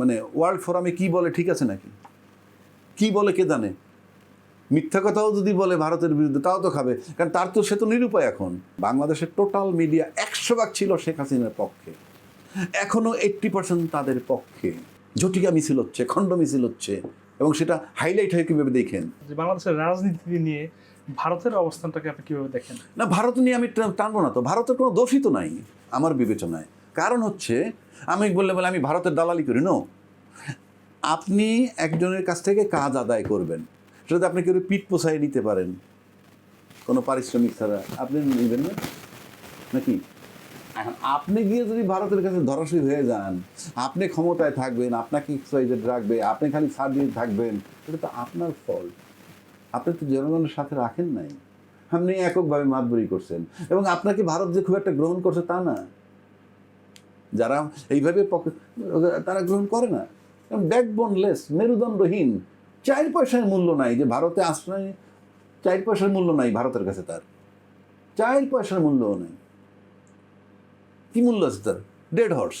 মানে ওয়ার্ল্ড ফোরামে কি বলে ঠিক আছে নাকি? কি বলে কে জানে? মিথ্যা কথাও যদি বলে ভারতের বিরুদ্ধে তাও তো খাবে। কারণ তার তো সে তো নিরুপায় এখন। বাংলাদেশের টোটাল মিডিয়া একশো ভাগ ছিল শেখ হাসিনার পক্ষে। এখনও এইট্টি পার্সেন্ট তাদের পক্ষে। ঝটিকা মিছিল হচ্ছে খণ্ড মিছিল হচ্ছে এবং সেটা হাইলাইট হয়ে কীভাবে দেখেন? যে বাংলাদেশের রাজনীতি নিয়ে ভারতের অবস্থানটাকে আপনি কীভাবে দেখেন? না ভারত নিয়ে আমি টানবো না তো। ভারতের কোনো দোষই তো নাই আমার বিবেচনায়। কারণ হচ্ছে, আমি বললে বলে আমি ভারতের দালালি করি নো আপনি একজনের কাছ থেকে কাজ আদায় করবেন, সেটাতে আপনি কেউ পিঠ পোষায় নিতে পারেন। কোনো পারিশ্রমিক ছাড়া। আপনি নেবেন না? নাকি? এখন আপনি গিয়ে যদি ভারতের কাছে ধরাশয়ী হয়ে যান, আপনি ক্ষমতায় থাকবেন, আপনাকে এক্সাইজেড রাখবে, আপনি খালি সার্ভিস থাকবেন এটা তো আপনার ফল্ট আপনি তো জনগণের সাথে রাখেন নাই। আপনি এককভাবে মাতবরি করছেন। এবং আপনাকে ভারত যে খুব একটা গ্রহণ করছে তা না। যারা এইভাবে তারা গ্রহণ করে না। ব্যাকবোনলেস মেরুদণ্ডহীন, চার পয়সার মূল্য নাই যে ভারতে আশ্রয়, চার পয়সার মূল্য নাই ভারতের কাছে তার। চার পয়সার মূল্যও নাই। কি মূল্য আছে তার? ডেড হর্স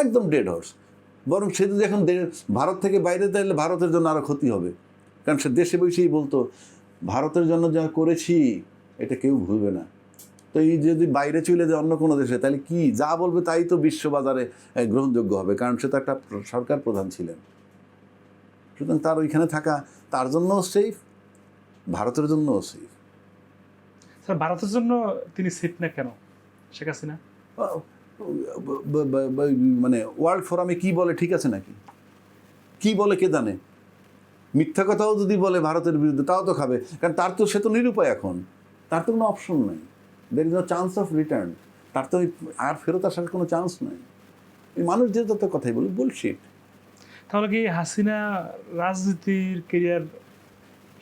একদম ডেড হর্স বরং সে যদি এখন ভারত থেকে বাইরে তাহলে ভারতের জন্য আরও ক্ষতি হবে। কারণ সে দেশে বসেই বলতো, ভারতের জন্য যা করেছি, এটা কেউ ভুলবে না। তো এই যদি বাইরে চলে যায় অন্য কোনো দেশে তাহলে কি? যা বলবে তাই তো বিশ্ববাজারে গ্রহণযোগ্য হবে কারণ সে তো একটা সরকার প্রধান ছিলেন। সুতরাং তার ওইখানে থাকা তার জন্যও সেফ ভারতের জন্যও সেফ স্যার ভারতের জন্য তিনি সেফ না কেন? শেখ হাসিনা? মানে ওয়ার্ল্ড ফোরামে কি বলে ঠিক আছে নাকি? কি বলে কে জানে? মিথ্যা কথাও যদি বলে ভারতের বিরুদ্ধে তাও তো খাবে। কারণ তার তো সে তো নিরুপায় এখন। তার তো কোনো অপশন নাই। There is no chance of return তার তো ওই আর ফেরত আসার কোনো চান্স নাই। এই মানুষ যে তত কথাই বলি বুলশিট তাহলে কি হাসিনা রাজনীতির কেরিয়ার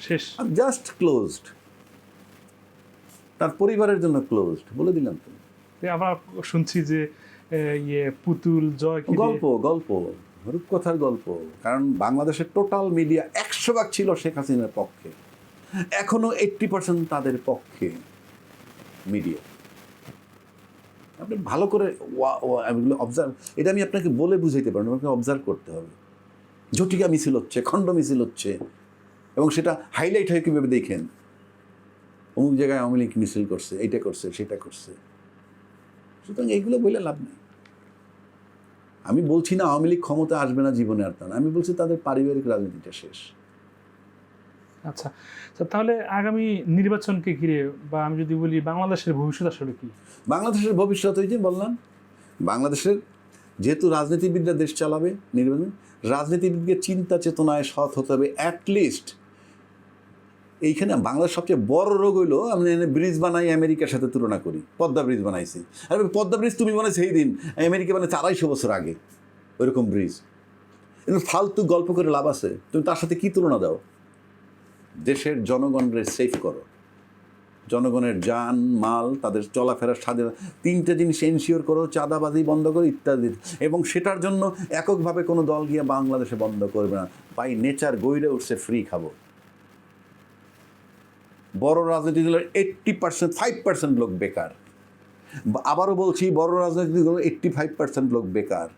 শেষ? জাস্ট ক্লোজড তার পরিবারের জন্য ক্লোজড বলে দিলাম তো। তো আমরা শুনছি যে ইয়ে পুতুল জয় গল্প গল্প। রূপকথার গল্প। কারণ বাংলাদেশের টোটাল মিডিয়া একশো ভাগ ছিল শেখ হাসিনার পক্ষে। এখনও এইট্টি পার্সেন্ট তাদের পক্ষে। মিডিয়া আপনি ভালো করে এগুলো অবজার্ভ এটা আমি আপনাকে বলে বুঝাইতে পারব আপনাকে অবজার্ভ করতে হবে। ঝটিকা মিছিল হচ্ছে, খণ্ড মিছিল হচ্ছে, এবং সেটা হাইলাইট হয়ে কীভাবে দেখেন? অমুক জায়গায় আওয়ামী লীগ মিছিল করছে, এইটা করছে, সেটা করছে। সুতরাং এইগুলো বলে লাভ নেই। আমি বলছি না আওয়ামী লীগ ক্ষমতা আসবে না, জীবনে আর তা। আমি বলছি তাদের পারিবারিক রাজনীতিটা শেষ। আচ্ছা তো তাহলে আগামী নির্বাচনকে ঘিরে বা আমি যদি বলি বাংলাদেশের ভবিষ্যৎ আসলে কি? বাংলাদেশের ভবিষ্যৎ ওই যে বললাম, বাংলাদেশের যেহেতু রাজনীতিবিদরা দেশ চালাবে নির্বাচন, রাজনীতিবিদকে চিন্তা চেতনায় সৎ হতে হবে অ্যাটলিস্ট এইখানে বাংলাদেশ সবচেয়ে বড় রোগ হইল, আমি ব্রিজ বানাই আমেরিকার সাথে তুলনা করি, পদ্মা ব্রিজ বানাইছি। আর পদ্মা ব্রিজ তুমি বানাই সেই দিন, আমেরিকা মানে আড়াইশো বছর আগে, ওইরকম ব্রিজ। ফালতু গল্প করে লাভ আছে, তুমি তার সাথে কী তুলনা দাও? দেশের জনগণের সেফ করো। জনগণের যান, মাল, তাদের চলাফেরার স্বাধীনতা তিনটে জিনিস এনশিওর করো, চাঁদাবাজি বন্ধ করো, ইত্যাদি। এবং সেটার জন্য এককভাবে কোনো দল গিয়ে বাংলাদেশে বন্ধ করবে না। বাই নেচার গইরে উঠছে ফ্রি খাব। বড় রাজনৈতিক দলের এইট্টি পার্সেন্ট ফাইভ পার্সেন্ট লোক বেকার। আবারও বলছি, বড় রাজনৈতিক দলের এইট্টি ফাইভ পার্সেন্ট লোক বেকার।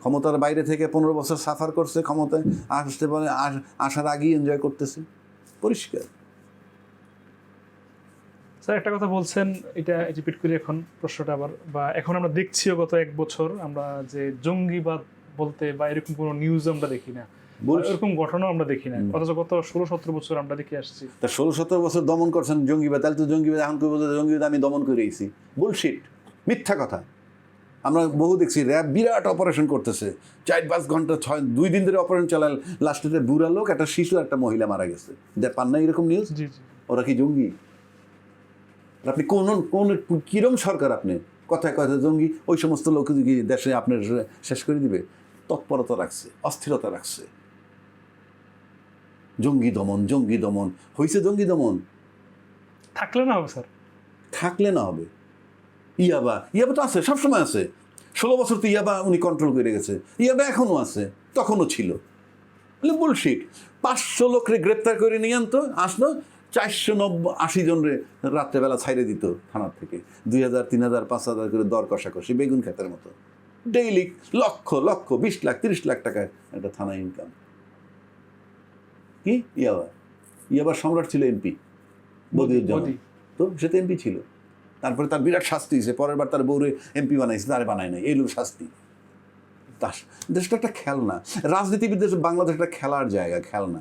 ক্ষমতার বাইরে থেকে পনেরো বছর সাফার করছে ক্ষমতায় আসতে পারে আসার আগেই এনজয় করতেছে। পরিষ্কার। স্যার একটা কথা বলছেন এটা রিপিট করি এখন প্রশ্নটা আবার বা এখন আমরা দেখছিও গত এক বছর আমরা যে জঙ্গিবাদ বলতে বা এরকম কোনো নিউজ আমরা দেখি না এরকম ঘটনাও আমরা দেখি না। অথচ গত ষোলো সতেরো বছর আমরা দেখে আসছি। তা ষোলো সতেরো বছর দমন করছেন জঙ্গিবাদ তাহলে তো জঙ্গিবাদ এখন কেউ বলছে জঙ্গিবাদ আমি দমন করে এসেছি বুলশিট মিথ্যা কথা। আমরা বহু দেখছি র্যাব বিরাট অপারেশন করতেছে। চার পাঁচ ঘণ্টা ছয় দুই দিন ধরে অপারেশন চালাল লাস্টে বুড়া লোক একটা শিশু একটা মহিলা মারা গেছে। দেখ পান না এরকম নিউজ ওরা কি জঙ্গি? আপনি কোন কোন কিরম সরকার আপনি? কথায় কথায় জঙ্গি ওই সমস্ত লোক কি দেশে আপনার শেষ করে দিবে? তৎপরতা রাখছে অস্থিরতা রাখছে। জঙ্গি দমন জঙ্গি দমন। হয়েছে জঙ্গি দমন? থাকলে না হবে স্যার। থাকলে না হবে। ইয়াবা ইয়াবা তো আছে সবসময় আছে। ষোলো বছর তো ইয়াবা উনি কন্ট্রোল করে গেছে। ইয়াবা এখনও আছে তখনও ছিল। বলে বুলশিট পাঁচশো লোকরে গ্রেপ্তার করে নিয়ে আনতো আসলো চারশো নব্বই আশি জনরে রাত্রেবেলা ছাইরে দিত থানার থেকে। দুই হাজার তিন হাজার পাঁচ হাজার করে দর কষাকষি বেগুন ক্ষেতের মতো। ডেইলি লক্ষ লক্ষ বিশ লাখ তিরিশ লাখ টাকায় একটা থানা ইনকাম কি? ইয়াবা। ইয়াবার সম্রাট ছিল এমপি বদিউজ্জামান। তো সে তো এমপি ছিল। তারপরে তার বিরাট শাস্তি হয়েছে, পরের বার তার বউরে এমপি বানাইছে, তারে বানায় নাই এইগুলো শাস্তি। তা দেশটা একটা খেলনা। রাজনীতিবিদ দেশ বাংলাদেশ একটা খেলার জায়গা, খেলনা।